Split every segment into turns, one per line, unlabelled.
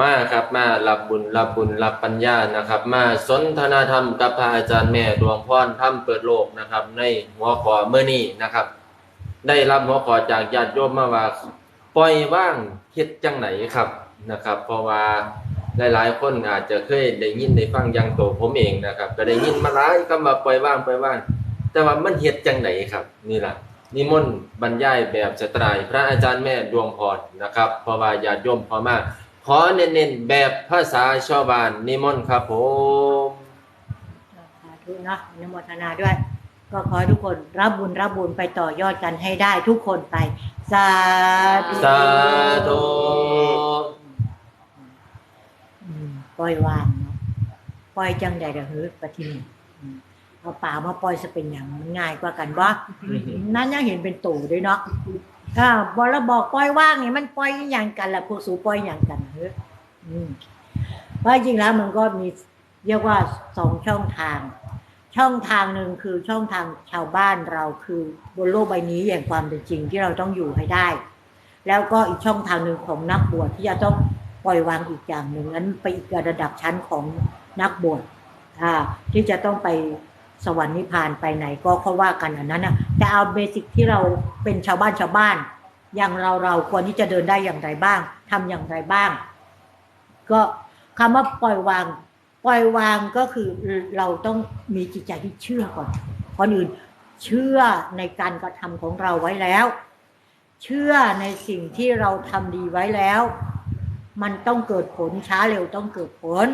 มาครับมารับบุญรับบุญรับปัญญานะครับ มาสนทนาธรรมกับพระอาจารย์แม่ดวงพรธรรมเปิดโลกนะครับ ในหัวข้อเมื่อนี้นะครับ ได้รับหัวข้อจากญาติโยมมาว่าปล่อยว่างเฮ็ดจังไหนครับนะครับ เพราะว่าหลายๆคนอาจจะเคยได้ยินได้ฟังย่างตัวผมเองนะครับ ก็ได้ยินมาหลายคำว่าปล่อยว่างปล่อยว่าง แต่ว่ามันเฮ็ดจังไหนครับ นี่แหละนิมนต์บรรยายแบบสไตล์พระอาจารย์แม่ดวงพรนะครับ เพราะว่าญาติโยมพอมาก ขอเน้นๆแบบภาษาชาวบ้านนิมนต์ครับผม
สาธุเนาะอนุโมทนาด้วย ก็ขอให้ทุกคนรับบุญรับบุญไปต่อยอดกันให้ได้ทุกคนไป สาธุ
สาธุ
อืมปล่อยวางเนาะปล่อยจังใดเด้อเฮ้ยปะทีนี้อืมเอาป่ามาปล่อยจะเป็นอย่างมันง่ายกว่ากันวะนั่นยังเห็นเป็นตู่ด้วยเนาะ ถ้าบอเราบอกปล่อยว่างนี่มันปล่อยอย่างกันละพวกสูปล่อยอย่างกันเฮ้ยอืมเพราะจริงแล้วมันก็มีเรียกว่าสองช่องทาง ช่องทางหนึ่งคือช่องทางชาวบ้านเราคือบนโลกใบนี้อย่างความเป็นจริงที่เราต้องอยู่ให้ได้ แล้วก็อีกช่องทางหนึ่งของนักบวชที่จะต้องปล่อยวางอีกอย่างหนึ่งนั้นไปอีกระดับชั้นของนักบวชอ่าที่จะต้องไป สวรรค์นิพพานไปไหนก็เขาว่ากันอันนั้นนะแต่เอาเบสิกที่เราเป็นชาวบ้านชาวบ้าน อย่างเราเราควรที่จะเดินได้อย่างไรบ้างทำอย่างไรบ้าง ก็คำว่าปล่อยวาง ปล่อยวางก็คือเราต้องมีจิตใจที่เชื่อก่อนก่อนอื่นเชื่อในการกระทำของเราไว้แล้ว เชื่อในสิ่งที่เราทำดีไว้แล้ว มันต้องเกิดผลช้าเร็วต้องเกิดผล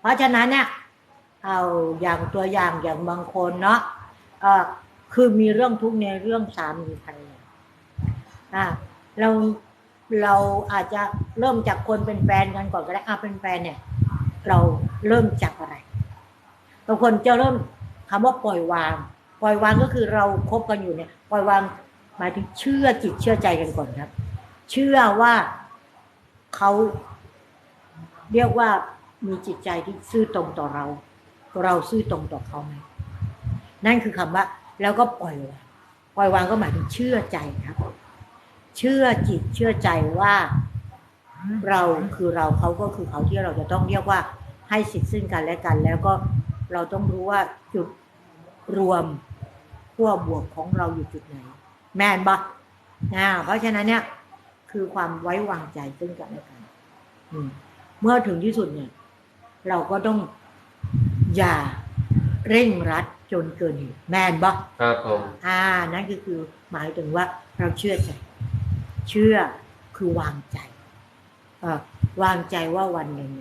เพราะฉะนั้นเนี่ย เอาอย่างตัวอย่างอย่างบางคนเนาะเออคือมีเรื่องทุกข์ในเรื่องสามีภรรยาอ่าเราเราอาจจะเริ่มจากคนเป็นแฟนกันก่อนก็ได้อะเป็นแฟนเนี่ย เราเริ่มจากอะไรบางคนจะเริ่มคำว่าปล่อยวาง ปล่อยวางก็คือเราคบกันอยู่เนี่ย ปล่อยวางหมายถึงเชื่อจิตเชื่อใจกันก่อนครับ เชื่อว่าเขาเรียกว่ามีจิตใจที่ซื่อตรงต่อเรา เราซื่อตรงต่อเขาไหมนั่นคือคำว่า แล้วก็ปล่อยวางปล่อยวางก็หมายถึงเชื่อใจครับ เชื่อจิตเชื่อใจว่าเราคือเราเขาก็คือเขาที่เราจะต้องเรียกว่าให้สิทธิ์ซึ่งกันและกัน แล้วก็เราต้องรู้ว่าจุดรวมขั้วบวกของเราอยู่จุดไหน แม่นปะนะเพราะฉะนั้นเนี่ย คือความไว้วางใจซึ่งกันและกันเมื่อถึงที่สุดเนี่ย เราก็ต้อง อย่าเร่งรัดจนเกินเหตุแม่นปะ
ครับผม
อ่านั่นก็คือหมายถึงว่าเราเชื่อใจ เชื่อคือวางใจเอ่อวางใจว่าวันหนึ่ง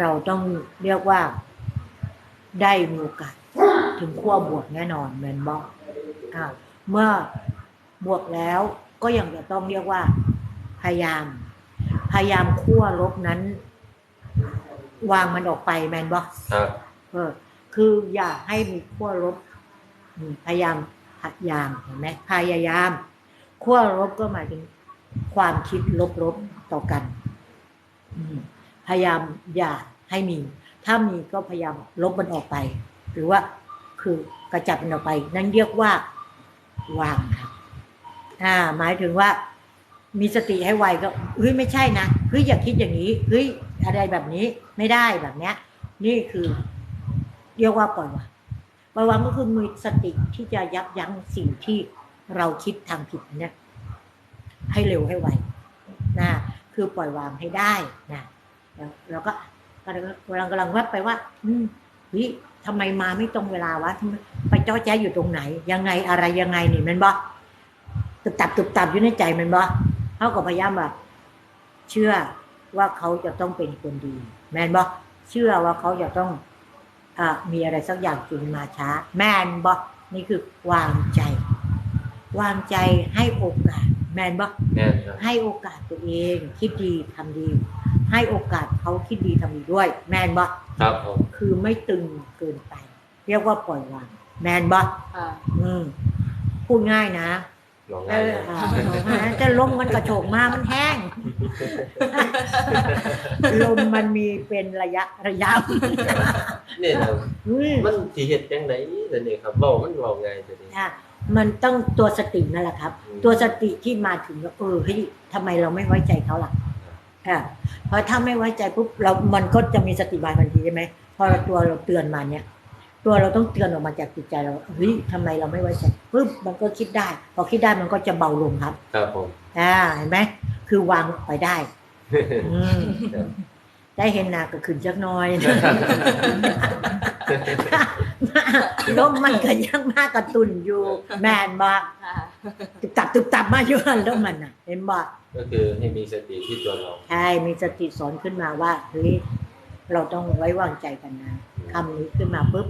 เราต้องเรียกว่าได้มีโอกาสถึงขั้วบวกแน่นอนแมนบอกอ่าเมื่อบวกแล้วก็ยังจะต้องเรียกว่า พยายาม พยายามขั้วลบนั้น วางมันออกไปแมนบอก
ครับ
เออ คืออย่าให้มีขั้วลบอืมพยายามพยายามเห็นไหมพยายามขั้วลบก็หมายถึงความคิดลบๆต่อกันอืมพยายามอย่าให้มี ถ้ามีก็พยายามลบมันออกไป หรือว่าคือกระจัดมันออกไป นั่นเรียกว่าวางครับอ่า หมายถึงว่า มีสติให้ไวก็เฮ้ยไม่ใช่นะ เฮ้ยอย่าคิดอย่างนี้เฮ้ยอะไรแบบนี้ไม่ได้แบบเนี้ย นี่คือเรียกว่าปล่อยวางปล่อยวางก็คือมีสติที่จะยับยั้งสิ่งที่เราคิดทางผิดเนี่ยให้เร็วให้ไวนะคือปล่อยวางให้ได้นะแล้วเราก็กำลังกำลังกำลังวัดไปว่า อืมเฮ้ยทำไมมาไม่ตรงเวลาวะทำไมไปจ้อแจ้อยู่ตรงไหน ยังไงอะไรยังไงนี่มันบ่ตุบตับตุบตับอยู่ในใจมันบ่เขาก็พยายามแบบ เชื่อว่าเขาจะต้องเป็นคนดี แม่นบ่เชื่อว่าเขาจะต้องอ่ามีอะไรสักอย่างจึงมาช้า แม่นบ่นี่คือวางใจ วางใจให้โอกาส แม่นบ่
แม่นครับ
ให้โอกาสตัวเอง คิดดีทำดี ให้โอกาสเขาคิดดีทำดีด้วย แม่นบ่
ครับผม
คือไม่ตึงเกินไป เรียกว่าปล่อยวาง แม่นบ่
อ่า
อืมพูดง่ายนะ
ลอง
เอ
ได้
อ
เลย
อ่าแต่ลมมันกระโชกมามันแห้ง ลมมันมีเป็นระยะระยะ
นี่นะ
อืม
มันสิเฮ็ดจังได๋เดี๋ยวนี้ครับเว้ามันเว้าง่ายเดี๋ยวนี้
อะมันต้องตัวสตินั่นแหละครับ
อืม
ตัวสติที่มาถึงแล้วเออเฮ้ยทำไมเราไม่ไว้ใจเขาล่ะเอค่ะเพราะถ้าไม่ไว้ใจปุ๊บเรา มันก็จะมีสติบายทันทีใช่ไหมพอเราตัวเราเตือนมาเนี่ย ตัวเราต้องเตือนออกมาจากจิตใจเราเฮ้ยทำไมเราไม่ไว้ใจปุ๊บมันก็คิดได้ พอคิดได้มันก็จะเบาลงครับ
ครับผม
อ่าเห็นไหมคือวางไปได้อืม
ครับ
ได้เห็นหนาก็ขึ้นจักหน้อยลมมันก็ยังมากกระตุนอยู่ แมนบ่
ค่ะ
ตุบตับตุบตับมาอยู่หันลมมันน่ะ เห็นบ่
ก็คือให้มีสติที่ตัวเรา
ใช่มีสติสอนขึ้นมาว่าเฮ้ยเราต้องไว้วางใจกันนะคำนี้ขึ้นมาปุ๊บ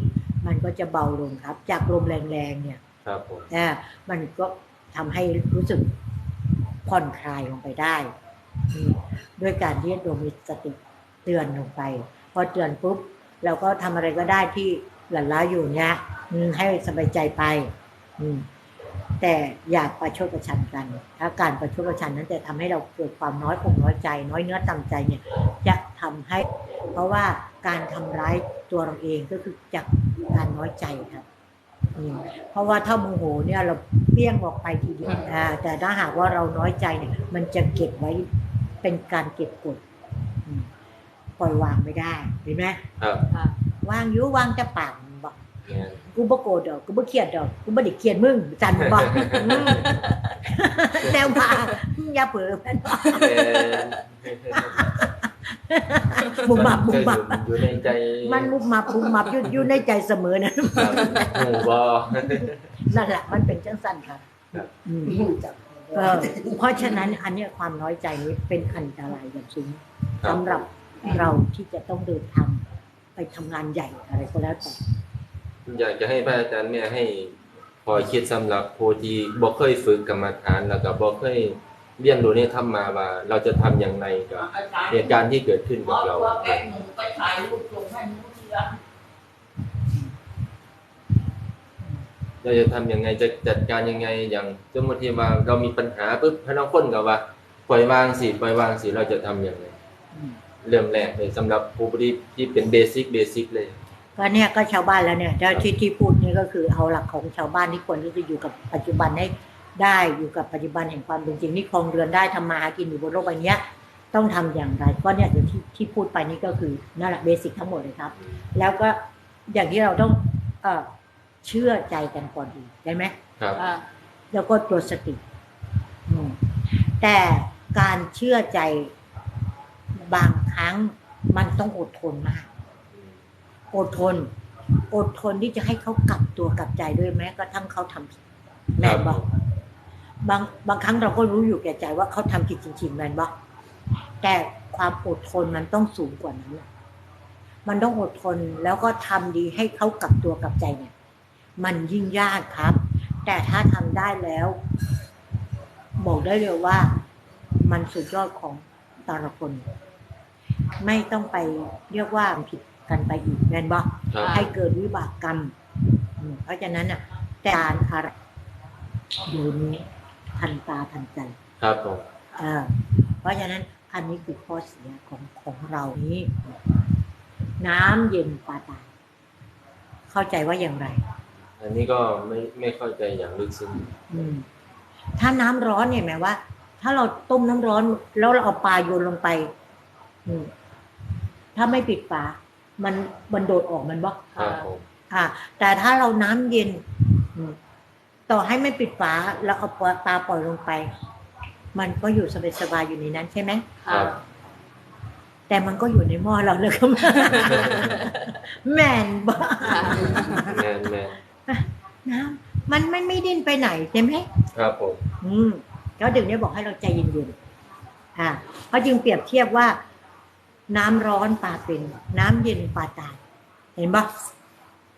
มันก็จะเบาลงครับ จากลมแรงๆเนี่ย
ครับผม
อ่ามันก็ทำให้รู้สึกผ่อนคลายลงไปได้อืมด้วยการที่เรามีสติเตือนลงไป พอเตือนปุ๊บเราก็ทำอะไรก็ได้ที่หลั่นล้าอยู่เนี้ยอืมให้สบายใจไป อืมแต่อย่าประชดประชันกัน ถ้าการประชดประชันนั้นจะทำให้เราเกิดความน้อยอกน้อยใจ น้อยเนื้อต่ำใจเนี่ย จะทำให้ เพราะว่า การทำร้ายตัวเราเองก็คือจากการน้อยใจครับอืมเพราะว่าถ้าโมโหเนี่ยเราเปี้ยงออกไปทีเดียวอ่าแต่ถ้าหากว่าเราน้อยใจเนี่ย มันจะเก็บไว้เป็นการเก็บกดอืมปล่อยวางไม่ได้เห็นไหม
ครับ
ค่ะ
วางอยุวางจะปากบอก
เนี่ย
กูบ่โกรธดอกกูบ่เครียดดอกกูบ่ได้เครียดมึงจันบอกอืมแนวมาอย่าเผลอมัน บอกบุมบับบุมบับ
อยู่ในใจ
มันบุมบับบุมบับอยู่อยู่ในใจเสมอนะ
ครับหมู่บอ
นั่นแหละมันเป็นจังสั้นครับ
ครับ
อืมเออเพราะฉะนั้นอันเนี้ยความน้อยใจนี้เป็นอันตรายอย่างสูง
ครับ
สำหรับเราที่จะต้องเดินทางไปทำงานใหญ่อะไรก็แล้วแต่
อยากจะให้พระอาจารย์เนี่ยให้พอคิดสำหรับผู้ที่บ่เคยฝึกกรรมฐานแล้วก็บ่เคย เรียนรู้ในธรรมมาว่า เราจะทำอย่างไรกับเหตุการณ์ที่เกิดขึ้นกับเราเราจะทำยังไงจะจัดการยังไงอย่างสมมติว่าเรามีปัญหาปุ๊บให้น้องคนกับว่าปล่อยวางสิปล่อยวางสิเราจะทำอย่างไรเริ่มแรกเลยสำหรับผู้ที่ที่เป็นเบสิกเบสิกเลย
ก็เนี่ยก็ชาวบ้านแล้วเนี่ยที่ที่พูดนี่ก็คือเอาหลักของชาวบ้านที่ควรที่จะอยู่กับปัจจุบันให้ ได้อยู่กับปัจจุบันแห่งความเป็นจริงนี่ครองเรือนได้ทำมาหากินอยู่บนโลกใบเนี้ยต้องทำอย่างไรก็เนี่ยอย่างที่ที่พูดไปนี่ก็คือนั่นแหละเบสิกทั้งหมดเลยครับ แล้วก็อย่างที่เราต้องเอ่อเชื่อใจกันก่อนดีได้ไหม
ครับ
ค่ะ
แล้วก็ตัวสติอืมแต่การเชื่อใจบางครั้งมันต้องอดทนมาก อดทน อดทนที่จะให้เขากลับตัวกลับใจด้วยแม้กระทั่งเขาทำผิดแม่นบอก บางบางครั้งเราก็รู้อยู่แก่ใจว่าเขาทำผิดจริงๆแม่นบอกแต่ความอดทนมันต้องสูงกว่านั้นน่ะมันต้องอดทนแล้วก็ทำดีให้เขากลับตัวกลับใจเนี่ย มันยิ่งยากครับ แต่ถ้าทำได้แล้ว บอกได้เลยว่า มันสุดยอดของแต่ละคน ไม่ต้องไปเรียกว่าผิดกันไปอีกแม่นบอก
ครับ
ให้เกิดวิบากกรรมอืมเพราะฉะนั้นน่ะแต่การอะไรเดี๋ยวนี้ ทันตาทันใจ
ครับผม
เออเพราะฉะนั้นอันนี้คือข้อเสียของของเรานี้ น้ำเย็นปลาตายเข้าใจว่าอย่างไร
อันนี้ก็ไม่ไม่เข้าใจอย่างลึกซึ้ง
อืมถ้าน้ำร้อนเนี่ยหมายว่า ถ้าเราต้มน้ำร้อน แล้วเราเอาปลาโยนลงไป อืมถ้าไม่ปิดฝามันมันโดดออกมันบอก
ครับผม
อ่าแต่ถ้าเราน้ำเย็นอืม ต่อให้ไม่ปิดฝาแล้วเอาปลาปลาปล่อยลงไป มันก็อยู่สบายๆอยู่ในนั้นใช่ไหม
ครั
ค่ะ
บ
แต่มันก็อยู่ในหม้อเราเลยก็แม่นบ้า
ค่ะ
แมนแมน
น้ำมันไม่ไม่ดิ้นไปไหนใช่ไหม
ครับผม
อืมแล้วถึงได้บอกให้เราใจเย็นๆอ่าเขาจึงเปรียบเทียบว่า น้ำร้อนปลาเป็น น้ำเย็นปลาตายเห็นปะ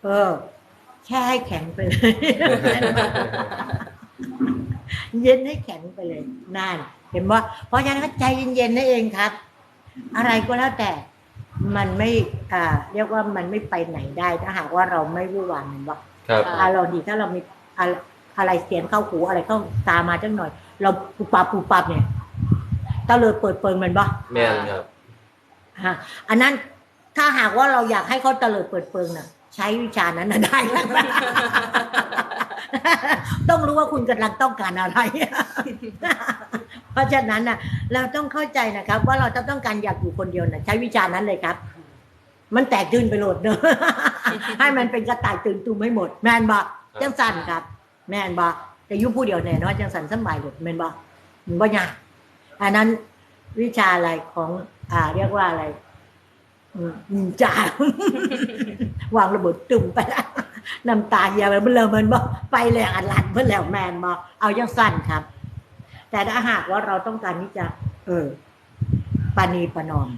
เออ แค่ให้แข็งไปเลย เย็นให้แข็งไปเลยนั่นเห็นว่าเพราะฉะนั้นใจเย็นๆนั่นเองครับ อะไรก็แล้วแต่มันไม่อ่าเรียกว่ามันไม่ไปไหนได้ถ้าหากว่าเราไม่วุ่นวายมันว่า
ครับ
อารมณ์ดีถ้าเรามีอะไรอะไรเสียงเข้าหูอะไรเข้าตามมาจังหน่อย เราปุบปับปุบปับเนี่ยตะเลยเปิดเปิงมันบ่
แมนครับ
ฮะอันนั้นถ้าหากว่าเราอยากให้เขาตะเลิดเปิดเปิงน่ะ ใช้วิชานั้นนะได้ต้องรู้ว่าคุณกำลังต้องการอะไร เพราะฉะนั้นน่ะเราต้องเข้าใจนะครับ ว่าเราจะต้องการอยากอยู่คนเดียวนะใช้วิชานั้นเลยครับ มันแตกตื่นไปโหลดเนอะให้มันเป็นกระต่ายตื่นตูมไม่หมด แมนบอกจังสันครับ แมนบอกแต่ยุผู้เดียวแน่นอนจังสันสบายหลดแมนบอกมันบ่ยากอันนั้นวิชาอะไรของ อ่า เรียกว่าอะไร จาวางระเบิดตุ่มไปแล้วน้ำตาเหี่ยไปเริ่มมันบอกไปแล้วอัดหลัดเพื่อแล้วแมนบอกเอาจังสั้นครับ แต่ถ้าหากว่าเราต้องการที่จะ เออปานีประนอม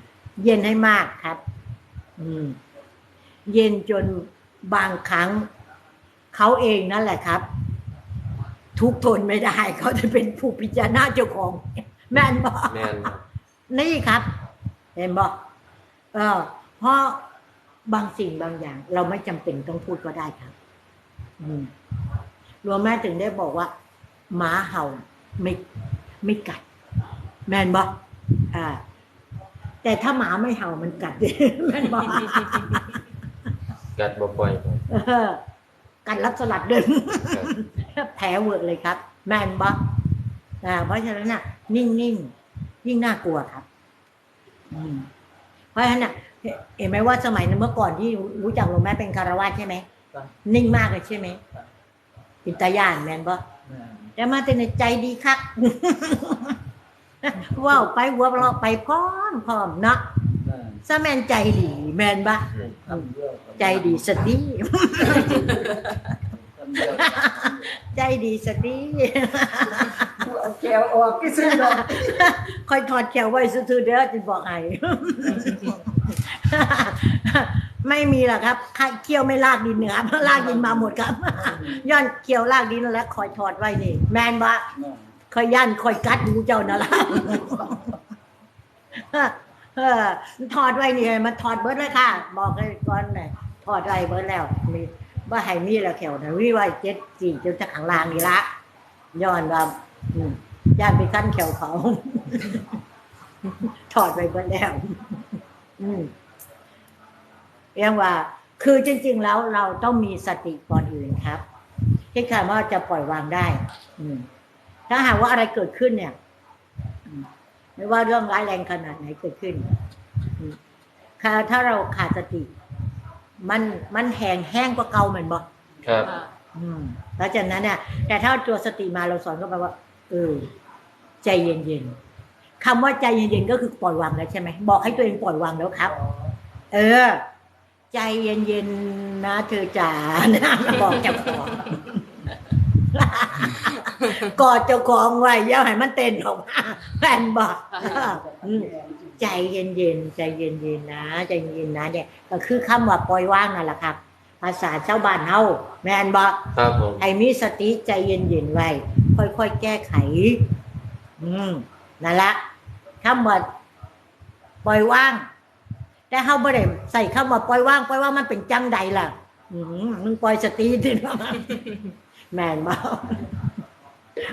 เย็นให้มากครับ อืม เย็นจนบางครั้งเขาเองนั่นแหละครับ ทุกข์ทนไม่ได้เขาจะเป็นผู้พิจารณาเจ้าของ แม่นบอก
แม่นครับ
นี่ครับ เห็นบอก เออเพราะบางสิ่งบางอย่าง เราไม่จำเป็นต้องพูดก็ได้ครับอืมรวมแม่ถึงได้บอกว่าหมาเห่าไม่ไม่กัด แม่นบอกอ่า แต่ถ้าหมาไม่เห่ามันกัดแม่นบอก
กัดบ่ปล่อยไป
เออกัดลักสลัดเดิน
ครับ
แผลเวอะเลยครับ แม่นบออ่าเพราะฉะนั้นน่ะนิ่งนิ่งๆยิ่งน่ากลัวครับ อืม เพราะฉะนั้นน่ะเห็นเห็นไหมว่าสมัยนั้นเมื่อก่อนที่รู้จักหลวงแม่เป็นคารวาสใช่ไหม
ครับ
นิ่งมากเลยใช่ไหมปินตาย่านแม่นบอ
แม่น
แต่มาแต่ในใจดีคักว้าวไปหัวเราะไปพร้อมพร้อมเนาะ
แม่น
ซะแม่นใจดี แม่นบะ
ทำเยอะ
ใจดีสติ
ทำเยอะ
ใจดีสติ
เอา แก้วออกกี่ซื้อดอก
คอยถอดแขวไว้ซื่อเด้อจะบอกให้ไม่มีหรอกครับเคี้ยวไม่ลากดินเหนือลากดินมาหมดครับย้อนเคี้ยวลากดินแล้วคอยถอดไว้นี่ แมนบะคอยย่านคอยกัดหูเจ้านั่นละเออถอดไว้นี่มันถอดเบิดเลยค่ะ บอกให้ก่อนหน่อยถอดไว้เบิดแล้วมีว่าให้มีแล้วแขวนะวิไว้เจ็ดสี่จนจะขังลางนี่ละย้อนว่า ย่านไปขั้นแขวเขา ถอดไปเบิดแล้วอืมเรียกว่า คือจริง ๆ แล้วเราต้องมีสติก่อนอื่นครับที่คำว่าจะปล่อยวางได้ อืมถ้าหากว่าอะไรเกิดขึ้นเนี่ยอืมไม่ว่าเรื่องร้ายแรงขนาดไหนเกิดขึ้นอืมค่ะถ้าเราขาดสติ มันมันแห้งแห้งกว่าเก่าเหมือนบ่
ครับ
อืมแล้วจากนั้นเนี่ยแต่ถ้าตัวสติมาเราสอนก็แปลว่า เออใจเย็นๆคำว่าใจเย็นๆก็คือปล่อยวางแล้วใช่ไหมบอกให้ตัวเองปล่อยวางแล้วครับ เออ ใจเย็นๆนะเธอจ๋านะบอกเจ้าของกอดเจ้าของไว้อย่าให้มันเต้นออกมาแฟนบอกอืมใจเย็นๆใจเย็นๆนะใจเย็นๆนะเนี่ยก็คือคำว่าปล่อยวางนั่นแหละครับ ภาษาชาวบ้านเฮาแม่นบอก
ครับผม
ให้มีสติใจเย็นๆไว้ ค่อยๆแก้ไข อืมนั่นละคำว่าปล่อยว่าง แต่เฮาบ่ได้ใส่คำว่าปล่อยว่างปล่อยว่างมันเป็นจังใดล่ะ อืมมึงปล่อยสติดิแม่นบ่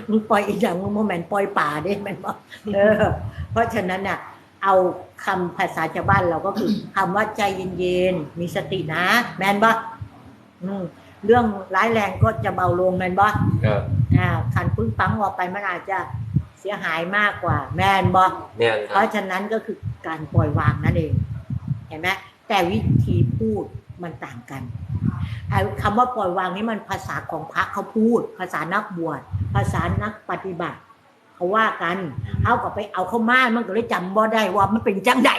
มึงปล่อยอีกอย่างมึงบ่แม่นปล่อยป่าเด้แม่นบ่เออ เพราะฉะนั้นน่ะ เอาคำภาษาชาวบ้านเราก็คือคำว่าใจเย็นๆมีสตินะ แม่นบ่อืมเรื่องร้ายแรงก็จะเบาลงแม่นบ่
ค รับ
อ่าคันปึ้งปังออกไปมันอาจจะเสียหายมากกว่า แม่นบ่
แม่นค
เพ
รับ
ราะฉะนั้นก็คือการปล่อยวางนั่นเอง เห็นไหมแต่วิธีพูดมันต่างกันไอ้คำว่าปล่อยวางนี่มันภาษาของพระเขาพูด ภาษานักบวชภาษานักปฏิบัติเขาว่ากันเอาก็ไปเอาเข้ามามันก็เลยจำบ่ได้ว่ามันเป็นจังใด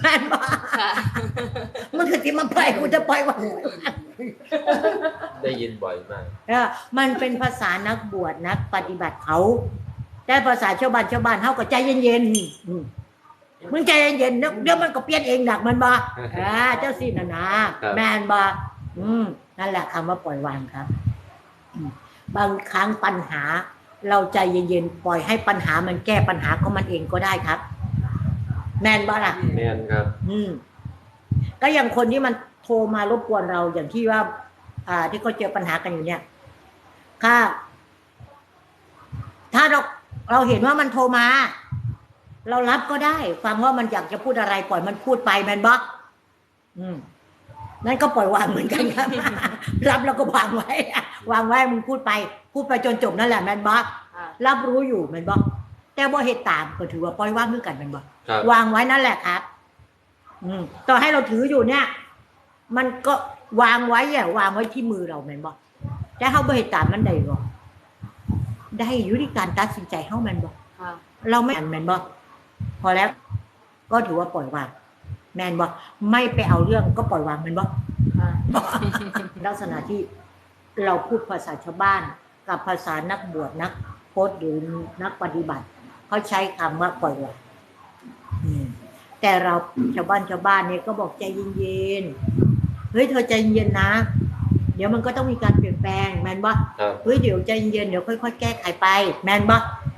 แม่นบ่
ค่ะ
มันคือที่มันปล่อยกูจะปล่อยว่า
ได้ยินบ่อยมาก
เออมันเป็นภาษานักบวชนักปฏิบัติเขาแต่ภาษาชาวบ้านชาวบ้านเขาก็ใจเย็นๆอืมมึงใจเย็นๆเดี๋ยวเดี๋ยวมันก็เปลี่ยนเองหนักมันบ่อ่าเจ้าสินะนะครับแมนบ่อืมนั่นแหละคำว่าปล่อยวางครับอืมบางครั้งปัญหา เราใจเย็นๆปล่อยให้ปัญหามันแก้ปัญหาของมันเองก็ได้ครับ แมนบ่ล่ะ
แม่นครับ
อืม ก็อย่างคนที่มันโทรมารบกวนเราอย่างที่ว่า อ่า ที่เขาเจอปัญหากันอยู่เนี่ยถ้าถ้าเราเราเห็นว่ามันโทรมา เรารับก็ได้ ฟังว่ามันอยากจะพูดอะไรปล่อยมันพูดไปแมนบล็อกอืมนั่นก็ปล่อยวางเหมือนกันครับ รับแล้วก็วางไว้ วางไว้มึงพูดไป พูดไปจนจบนั่นแหละแมนบล็อก
ค่ะ
รับรู้อยู่แมันบ่แต่บ่เฮ็ดตามก็ถือว่าปล่อยวางคือกันแมันบ่
ครับ
วางไว้นั่นแหละครับ อืมต่อให้เราถืออยู่เนี่ย มันก็วางไว้อะวางไว้ที่มือเราแม่นบ่แต่เฮาบ่เฮ็ดตามมันได้บ่ได้อยู่ที่การตัดสินใจเฮาแม่นบ่
ค่ะ
เราไม่อ่านแม่นบ่พอแล้ว ก็ถือว่าปล่อยวางแม่นบ่ไม่ไปเอาเรื่องก็ปล่อยวางแม่นบ่
ค่ะ
ลักษณะที่เราพูดภาษาชาวบ้าน กับภาษานักบวชนักโพสหรือนักปฏิบัติเขาใช้คำว่าปล่อยวางอืม แต่เราชาวบ้านชาวบ้านเนี่ยก็บอกใจเย็นๆเฮ้ยเธอใจเย็นนะ เดี๋ยวมันก็ต้องมีการเปลี่ยนแปลงแมนบ่
ครับ
เฮ้ยเดี๋ยวใจเย็นเดี๋ยวค่อยๆแก้ไขไป แมนบ่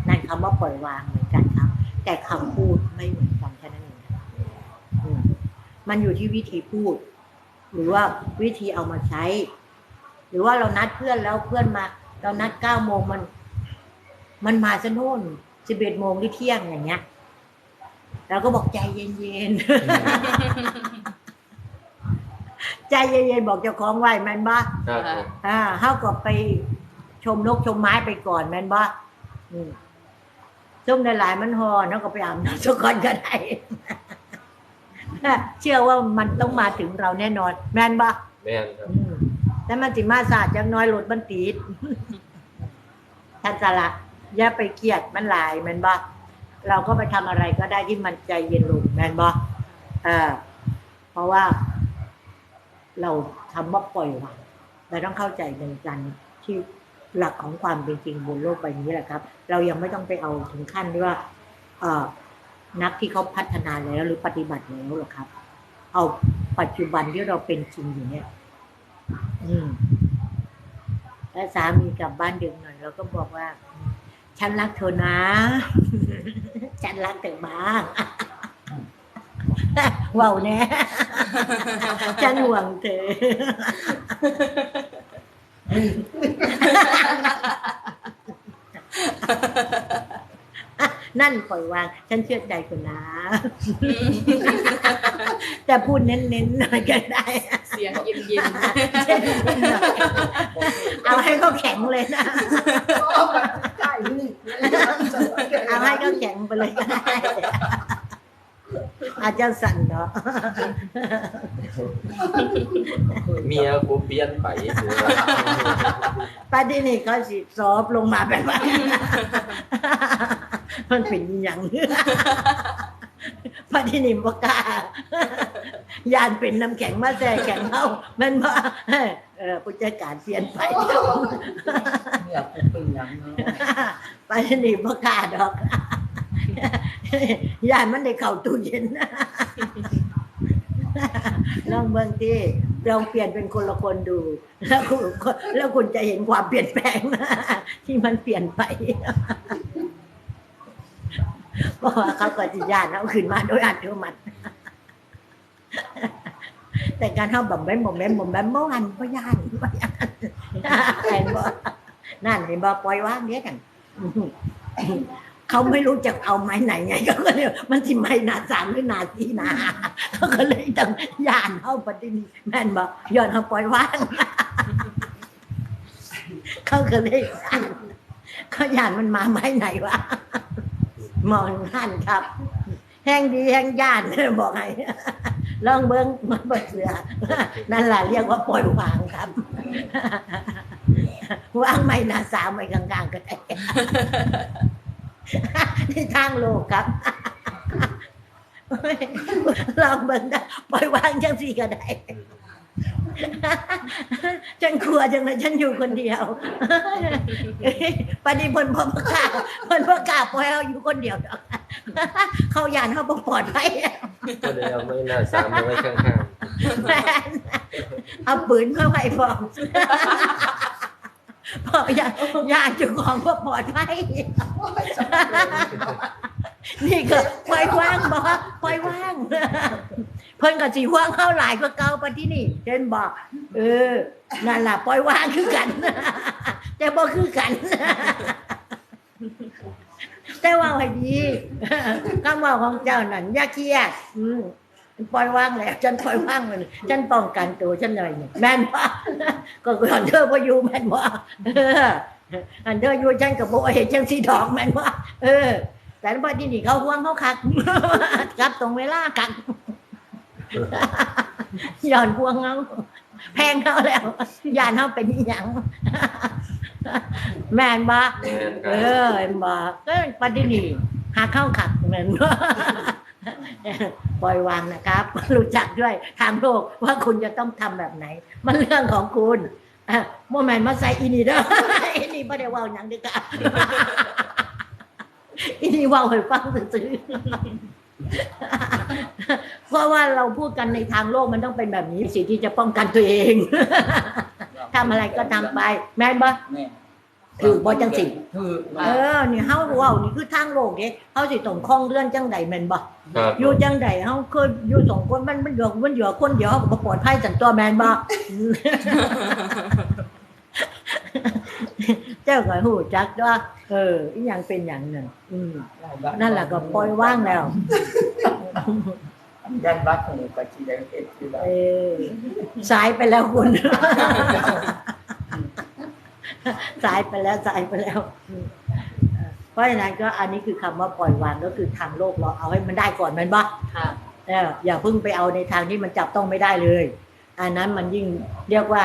นั่นคำว่าปล่อยวางเหมือนกันครับ แต่คำพูดไม่เหมือนกันแค่นั้นเองครับอืมมันอยู่ที่วิธีพูด หรือว่าวิธีเอามาใช้ หรือว่าเรานัดเพื่อนแล้วเพื่อนมา เรานัดเก้าโมงมัน มันมาซะโน่นสิบเอ็ดโมงหรือเที่ยงอย่างเงี้ย เราก็บอกใจเย็นๆ ใจเย็นๆ บอกเจ้าของไว้แมนบ้า
ครับผม
อ่าเฮาก็ไปชมนกชมไม้ไปก่อนแม่นบ่อืมส้มในหลายๆมันหอนเฮาก็ไปอาบน้ำสักก่อนก็ได้เชื่อว่ามันต้องมาถึงเราแน่นอน แม่นบ่
แม่นครับ
อืมแต่มันสิมาสาดจังน้อยรถมันติดท่านสละอย่าไปเครียดมันหลายแม่นบ่ เราก็ไปทำอะไรก็ได้ที่มันใจเย็นลงแม่นบ่อ่าเพราะว่า เราทำว่าปล่อยวางเราต้องเข้าใจในการที่หลักของความเป็นจริงบนโลกใบนี้แหละครับ เรายังไม่ต้องไปเอาถึงขั้นที่ว่า เออนักที่เขาพัฒนาแล้วหรือปฏิบัติแล้วหรอกครับ เอาปัจจุบันที่เราเป็นจริงอยู่เนี่ย อืมแล้วสามีกลับบ้านดึกหน่อยเราก็บอกว่า ฉันรักเธอนะ ฉันรักเธอมากว้าวแน่ฉันห่วงเธอนั่นปล่อยวาง ฉันเชื่อใจคุณนะ แต่พูดเน้นๆหน่อยก็ได้
เสียงเย็นเย็น
เอาให้เขาแข็งเลยนะ
เอาแบบใกล้นี่
เอาให้เขาแข็งไปเลยก็ได้อาจจะสั่นเนาะ
เมียกูเปลี่ยนไปถือว่า
ป้าที่นี่เขาสิซอฟลงมาแบบว่ามันเป็นอหย่างป้าที่นี่บอกล้า ยานเป็นน้ำแข็งมาแซ่แข็งเข้ามันว่าเออผู้จัดการเปลี่ยนไป
เนี่ยเป็นอย่างนี้
ไปหนีบ่กล้าดอกยานมันได้เข้าตู้เย็นลองเบิ่งที่ลองเปลี่ยนเป็นคนละคนดู แล้วคุณแล้วคุณจะเห็นความเปลี่ยนแปลงที่มันเปลี่ยนไปเพราะว่าเขาก็จะยานเอาขึ้นมาโดยอัตโนมัติ แต่การเท่าบ่มแม่นบ่มแม่นบ่มแม่นเมื่อวันก็ยานบ่ยานนบ่นั่นเห็นบ่ปล่อยวางเนี้ยกันเขาไม่รู้จะเอาไม้ไหนไงเขาก็เลยมันสิไม้หนาสามหรือหนาสี่หนาเขาก็เลยต้องย่านเข้าปฏินีแม่นบอกย้อนเขาปล่อยว่างเขาก็เลยเขาย่านมันมาไม้ไหนวะมองท่านครับ แห้งดีแห้งย่านบอกให้ ลองเบิ้งมันเบิดเสือ นั่นแหละเรียกว่าปล่อยวางครับวางไม่หนาสามไว้กลางๆก็ได้ที่ทางโลกครับลองเบิ่งได้ปล่อยวางจังสี่ก็ได้ ฉันกลัวจังเลยฉันอยู่คนเดียวปฏิบนพประกล้าศพนประกล้าศปล่อยเอาอยู่คนเดียวดอกเขายานเขาบ่ปลอดภัย
ก็เลยเอาไม่น่าสามมาไว้ข้าง
เอาปืนมาไว้พร้อมพอยานยานเจุของบ่ปลอดภัยนี่ก็ปล่อยว่างบ่ปล่อยว่าง เพิ่นก็สิว่างเข้าหลายกว่าเก่าปที่นี่เช่นบอกเออนั่นล่ะปล่อยวางคือกัน แต่บ่คือกัน แต่ว่าให้ดีคำว่าของเจ้านั่นอย่าเครียดอืมปล่อยว่างแล้วฉันปล่อยว่างมันฉันป้องกันตัวฉันเลยเนี่ยแม่นบ่ก็ก่อนเธอพออยู่แม่นบ่เอออันเดอร์อยู่จังกับโบเห็นจังสีดอกแม่นว่าเออ แต่พอที่นี่เขาห่วงเขาคักกลับตรงเวลาคัก ย้อนพวงเขาแพงเขาแล้วยานเขาเป็นอหย่างแม่นบ่เออเอ็มบ่ก็ปฏินีหาเข้าขัดเหมือนว่าปล่อยวางนะครับ รู้จักด้วยทางโลกว่าคุณจะต้องทำแบบไหน มันเรื่องของคุณโมแมนมาใส่อินี่เด้ออินี่ไม่ได้ว่าอย่างดียวกันอินี่ว่าให้ฟังซื่อๆ เพราะว่าเราพูดกันในทางโลกมันต้องเป็นแบบนี้สิที่จะป้องกันตัวเองทำอะไรก็ทำไปแม่นบ่
แม่
ถือบ่จังสิ
ถือ
เออนี่เฮาเว้านี่คือทางโลกเด้เฮาสิต้องคล้องเรื่องจังใดแม่นบ่
ครับ
อยู่จังใดเฮาเคยอยู่สองคนมันมันเหลือมันเหลือคนเดียวเฮาก็บ่ปลอดภัยสันตัวแม่นบ่เจ้าก็ฮู้จักว่าเอออีหยังเป็นหยังนั่นอืมนั่นแหละก็ปล่อยว่างแล้ว
ยันบัตรของก็ที่ได้เห็นที่ได้
เออสายไปแล้วคุณสายไปแล้วสายไปแล้วอืมเพราะฉะนั้นก็อันนี้คือคำว่าปล่อยวางก็คือทางโลกเราเอาให้มันได้ก่อนแมันบ่
ค่ะ
เอออย่าเพิ่งไปเอาในทางที่มันจับต้องไม่ได้เลย อันนั้นมันยิ่งเรียกว่า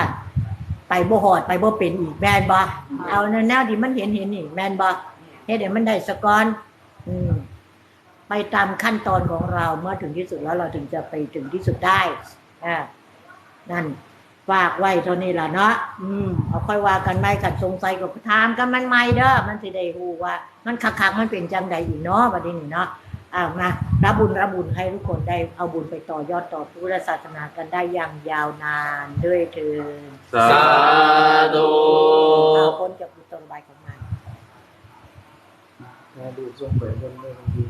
ไปบ่หอดไปบ่เป็นอีกแมนบ่เอาแนวๆที่มันเห็นเห็นนี่แมนบ่เฮ็ดให้มันได้สะก้อน อืมไปตามขั้นตอนของเราเมื่อถึงที่สุดแล้วเราถึงจะไปถึงที่สุดได้อ่านั่นฝากไว้เท่านี้ล่ะเนาะอืมเอาค่อยว่ากันไม่ขัดสงสัยก็ถามกันมันใหม่เด้อมันสิได้รู้ว่า มันคักๆมันเป็นจังใดอีกเนาะบัดนี้เนาะ อ่ามารับบุญรับบุญให้ทุกคนได้เอาบุญไปต่อยอดต่อพุทธศาสนากันได้อย่างยาวนานด้วยเถิด
สาธุ
เอาพ้นจากบุตรบายของมัน
ดูส่งไปบนเรื่องดี